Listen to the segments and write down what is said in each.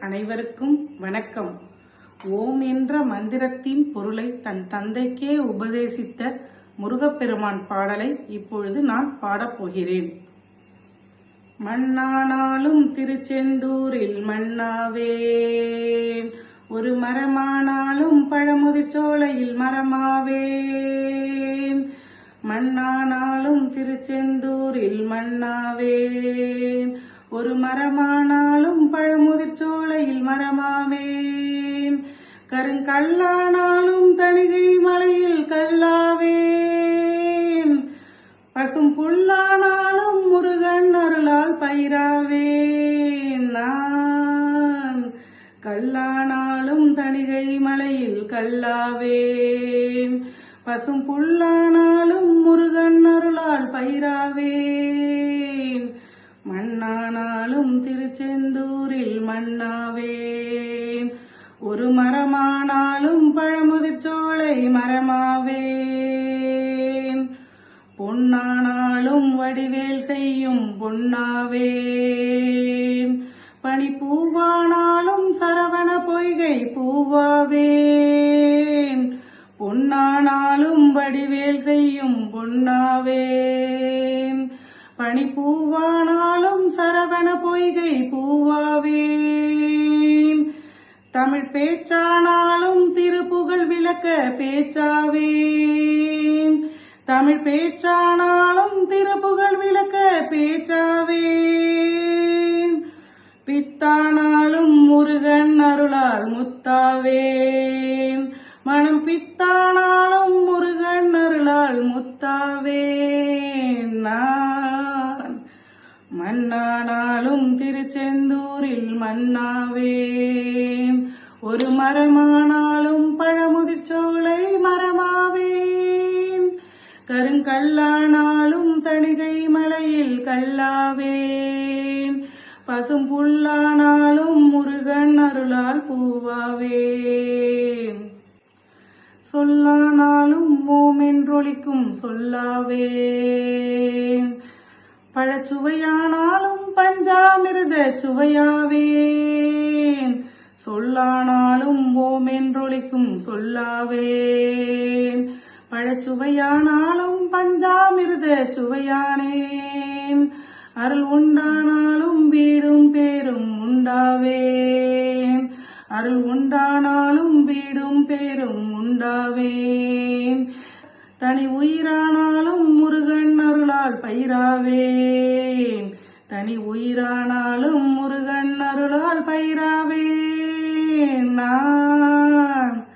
அனைவருக்கும் வணக்கம். ஓம் என்ற மந்திரத்தின் பொருளை தன் தந்தைக்கே உபதேசித்த முருகப்பெருமான் பாடலை இப்பொழுது நான் பாடப் போகிறேன். மண்ணானாலும் திருச்செந்தூரில் மண்ணாவேன். ஒரு மரமானாலும் பழமுதிர்ச்சோலையில் மரமாவே மரமாவேன். மண்ணானாலும் திருச்செந்தூரில் மண்ணாவேன். ஒரு மரமானாலும் பழமுதிர் சோலையில் மரமாவேன். கருங்கல்லானாலும் தணிகை மலையில் கல்லாவேன். பசும் புல்லானாலும் முருகன் அருளால் பயிராவேன். நான் கல்லானாலும் தணிகை மலையில் கல்லாவேன். பசும் புல்லானாலும் முருகன் அருளால் பயிராவேன். செந்தூரில் திருச்செந்தூரில் மண்ணாவேன் ஒரு மரமானாலும் பழமுதிர்ச்சோலை மரமாவேன். பொன்னானாலும் வடிவேல் செய்யும் பொன்னாவேன். பனி பூவானாலும் சரவண பொய்கை பூவாவே மணி பூவானாலும் சரவண பொய்கை பூவாவேன். தமிழ் பேச்சானாலும் திருப்புகழ் விளக்க பேச்சாவேன். தமிழ் பேச்சானாலும் திருப்புகழ் விளக்க பேச்சாவேன். பித்தானாலும் முருகன் அருளால் முத்தாவேன். மனம் பித்தானாலும் முருகன் அருளால் முத்தாவேன். நான் மன்னானாலும் திருச்செந்தூரில் மன்னாவே. ஒரு மரமானாலும் பழமுதிச்சோலை மரமாவேன் கருங்கல்லானாலும் தணிகை மலையில் கல்லாவேன் பசும் புல்லானாலும் முருகன் அருளால் பூவாவேன் சொல்லானாலும் ஓமென்றொழிக்கும் சொல்லாவே. பழச்சுவையானாலும் பஞ்சாமிருத சுவையாவேன். சொல்லானாலும் ஓமென்றொழிக்கும் சொல்லாவேன். பழச்சுவையானாலும் பஞ்சாமிருத சுவையானேன். அருள் உண்டானாலும் வீடும் பேரும் உண்டாவேன். அருள் உண்டானாலும் வீடும் பேரும் உண்டாவேன். தனி உயிரானாலும் முருகன் அருளால் பயிராவேன். தனி உயிரானாலும் முருகன் அருளால் பயிராவேன். நான்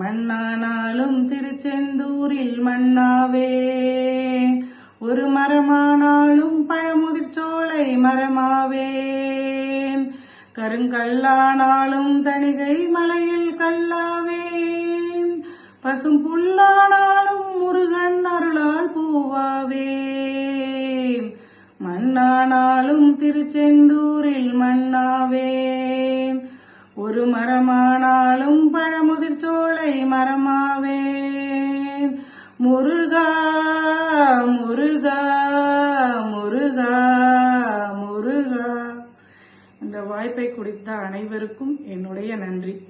மண்ணானாலும் திருச்செந்தூரில் மண்ணாவேன் ஒரு மரமானாலும் பழமுதிர் சோலை மரமாவேன். கருங்கல்லானாலும் தணிகை மலையில் கல்லாவேன். பசும் புல்லானாலும் முருகன் அருளால் பூவாவேன் மண்ணானாலும் திருச்செந்தூரில் மண்ணாவேன் ஒரு மரமானாலும் பழமுதிர்ச்சோலை மரமாவே. மரமாவேன் முருகா முருகா முருகா முருகா. இந்த வாய்ப்பை குடித்த அனைவருக்கும் என்னுடைய நன்றி.